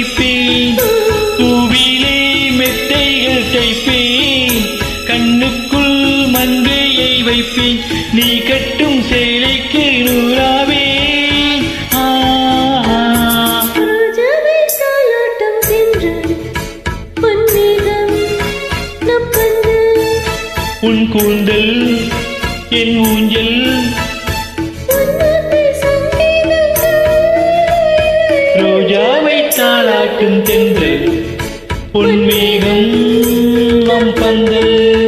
வைப்பேன் பூவிலே மெத்தைகள் தைப்பேன் கண்ணுக்குள் மங்கையை வைப்பேன். நீ கட்டும் சேலைக்கு நூறாவே. உன் கூந்தல் என் ஊஞ்சல் தாளாட்டும் தென்று பொன்மேகம் நம் பந்தல்